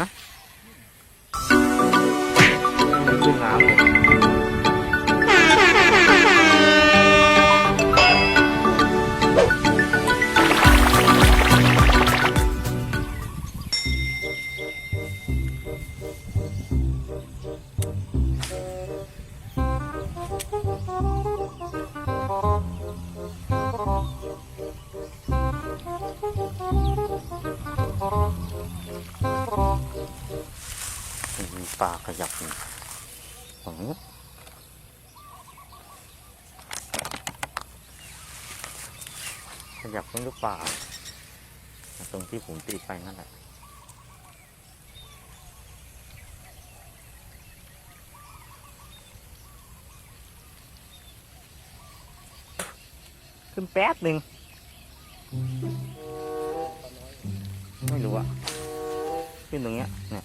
ฮะขึ้นน้ำเลย ปลาขยับอยู่ฝั่งนู้ขยับมันหรือเปล่าตรงที่ผมตีไปนั่นแหละขึ้นแป๊บหนึ่งไม่รู้อะขึ้นตรงเนี้ยเนี่ย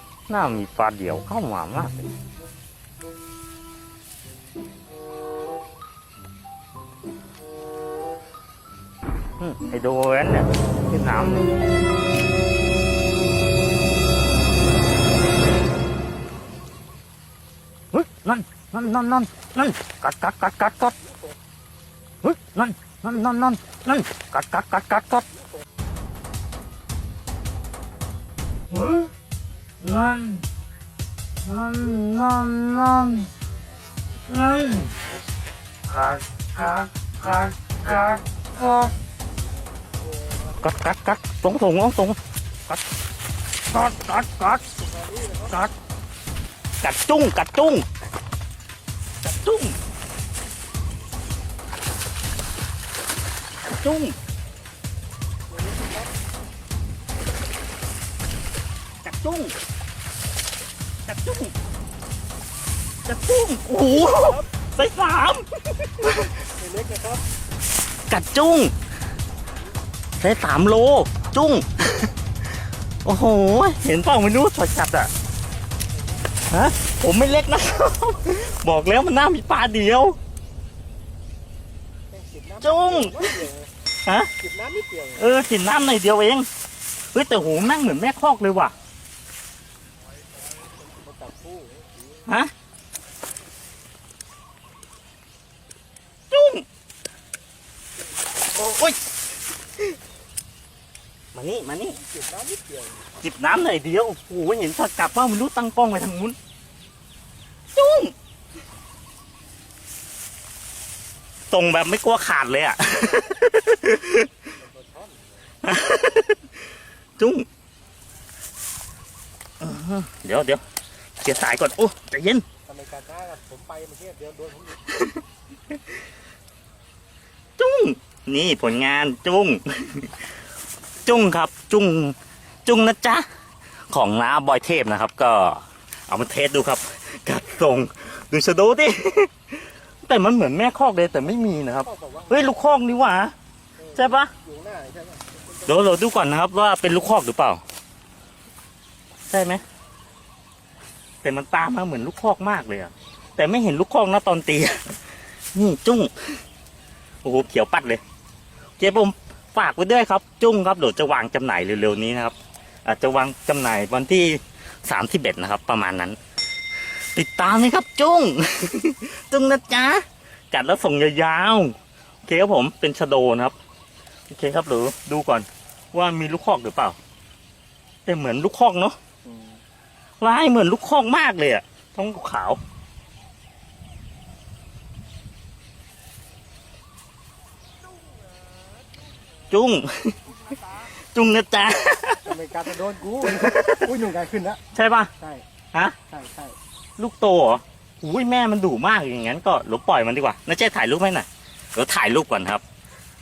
นี่ยน่ามีปลาเดี่ยวเข้ามามากเลยอืมไอโดแวนเนี่ยที่น้ำเนี่ยเฮ้ยนั่นนั่นนั่นนั่นนั่นกัดกัดกัดกัดกัดเฮ้ยนั่นนั่นนั่นนั่นนั่นกัดกัดกัดกัดกัดนั่นนั่ ngon. Ngon ngon ngon. Ngon. Cắt cắt cắt cắt cắt. Cắt cắt tốn thùng không tốn cắt. Cắt cắt cắt. Cắt. Cắt chung cắt chung. Cắt chung. Cắt chung. จุ้งกัดจุ้งกัดจุ้งกัดจุ้งกัดจุ้งกัดจุ้งกัดจุ้งโอ้โหใส่สามเล็กนะครับกัดจุ้งใส่สามโล จุ้ง โอ้โห เห็นเปล่าไม่รู้สดจัดอะฮะผมไม่เล็กนะครับบอกแล้วมันน่ามีปลาเดียว จุ้งฮะจิบน้ำนิดเดียวเออกินน้ำหน่อยเดียวเองเฮ้ยแต่โหนั่งเหมือนแม่คอกเลยว่ะ มาจับคู่ ฮะจุ้งโอ้ยมานี่มานี่จิบน้ำนิดเดียวจิบน้ำหน่อยเดียวโอ้โหเห็นสอดกลับว่ามันรู้ตั้งกล้องไปทางนู้นจุ้งส่งแบบไม่กลัวขาดเลยอะ จุ้งเออเดี๋ยวเดี๋ยว เกียสายก่อน โอ้ใจเย็นทำไมการน้ากับผมไปเมื่อกี้เดินโดนผมอีกจุ้ง นี่ผลงานจุ้ง จุ้งครับ จุ้ง จุ้งนะจ๊ะ ของน้าบอยเทพนะครับ ก็ เอามาเทสดูครับ กัดทรงดูชะโดดิ แต่มันเหมือนแม่คอกเลยแต่ไม่มีนะครับ พ่อบอกว่าเฮ้ยลูกคอกนี่หว่าใช่ปะ อยู่หน้าใช่ไหมเดี๋ยวเราดูก่อนนะครับว่าเป็นลูกคอกหรือเปล่า ใช่ไหม แต่มันตามมาเหมือนลูกคอกมากเลยอะแต่ไม่เห็นลูกคอกนะตอนตี นี่จุ้งโอ้โหเขียวปัดเลยเจ๊ผมฝากไว้ด้วยครับ จุ้งครับเดี๋ยวจะวางจำหน่ายเร็วๆนี้นะครับ อาจจะวางจำหน่ายวันที่สามที่เบ็ดนะครับ ประมาณนั้น ติดตามเลยครับ จุ้ง จุ้งนะจ๊ะจัดแล้วส่งยาวๆโอเคครับผมเป็นชะโดนะครับโอเคครับหรือดูก่อนว่ามีลูกคอกหรือเปล่า แต่เหมือนลูกคอกเนาะ ลายเหมือนลูกคอกมากเลยอะท้องขาวจุ้ง จุ้งนะจ๊ะทำไมการจะโดนกูอุ้ยหนุ่มการขึ้นแล้วใช่ปะใช่ฮะใช่ใช่ลูกโตเหรออุ้ยแม่มันดุมากอย่างงั้นก็เดี๋ยวปล่อยมันดีกว่าน้าเจ๊ถ่ายรูปให้หน่อยเดี๋ยวถ่ายรูปก่อนครับ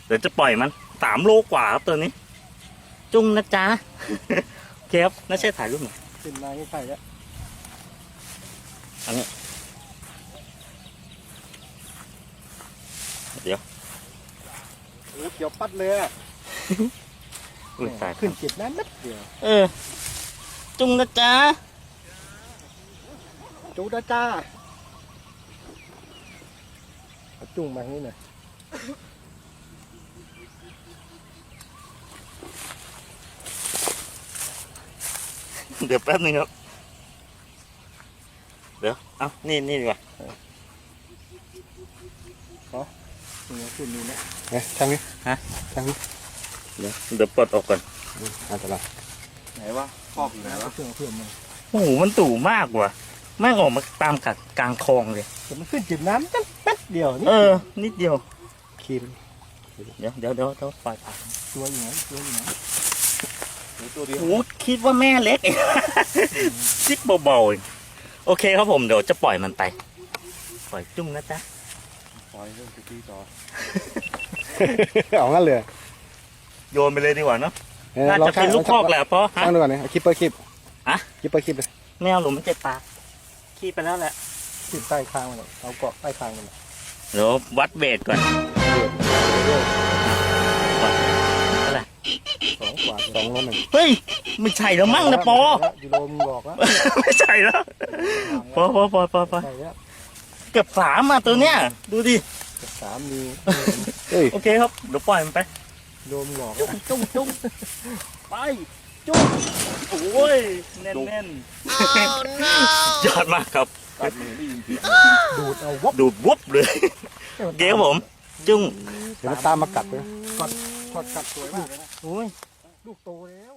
เดี๋ยวจะปล่อยมันสามโลกว่าครับตัวนี้ จุ้งนะจ๊ะโอเคครับน่าใช่ถ่ายรูปหน่อย ขึ้นมาใกล้ๆแล้วเดี๋ยวโอ้เกี่ยวปัดเลยอะอุ้ยตายขึ้นเจ็บน้ำนิดเดียวเออ จุงนะจ๊ะจูด้าจ้าเอาจุ่งมาอย่างนี้หน่อย เดี๋ยวแป๊บนึงครับ เดี๋ยว เอานี่นี่ดีกว่านี่ขึ้นนี่นะเนี่ยทางนี้เดี๋ยวเดี๋ยวปลดออกก่อนอันตรายไหนวะคอกอยู่ไหนวะเพื่อนเพื่อนมันโอ้โหมันตู่มากว่ะแม่งออกมาตามกัดกลางคลองเลยแต่มันขึ้นเจ็บน้ำจังแป๊ดเดียวนี่เออ นิดเดียวคีมเดี๋ยวเดี๋ยวเดี๋ยวเดี๋ยวปล่อยผ่านตัวอยู่ไหนตัวอยู่ไหน ตัวเดียวโอ้โหคิดว่าแม่เล็กเองคิดเบาๆเองโอเคครับผมเดี๋ยวจะปล่อยมันไป ปล่อยจุ้งนะจ๊ะปล่อยเรื่องตีต่อเอางั้นเลยโยนไปเลยดีกว่าเนาะเออน่าลองจะเป็นลูกคอกแหละเพราะฮะตั้งดูก่อนเนี่ยคิปเปอร์คิปอะคิปเปอร์คิปเลยแมวหลุมมันเจ็บปากขี้ไปแล้วแหละขึ้นใต้คางมันเลยเอาเกาะใต้คางมันเลยเดี๋ยววัดเบสก่อน สองกว่าสองล้มหนึ่งเฮ้ย ไม่ใช่แล้วมั้งนะปอยูโรมึงบอกแล้วไม่ใช่แล้วปอปอปอปอปอใช่แล้วเกือบสามอะตัวเนี้ย ดูดิ สามมีเฮ้ยโอเคครับ เดี๋ยวปล่อยมันไปยูโรมึงบอกจุ้งจุ้งจุ้งไป จุ้งโอ้ยแน่นแน่นยอดมากครับดูดเอาวับดูดวุบเลยโอเคครับผม จุ้ง เดี๋ยวมันตามมากัดเลยทอดกัดสวยมากเลยนะโอ้ย ลูกโตแล้ว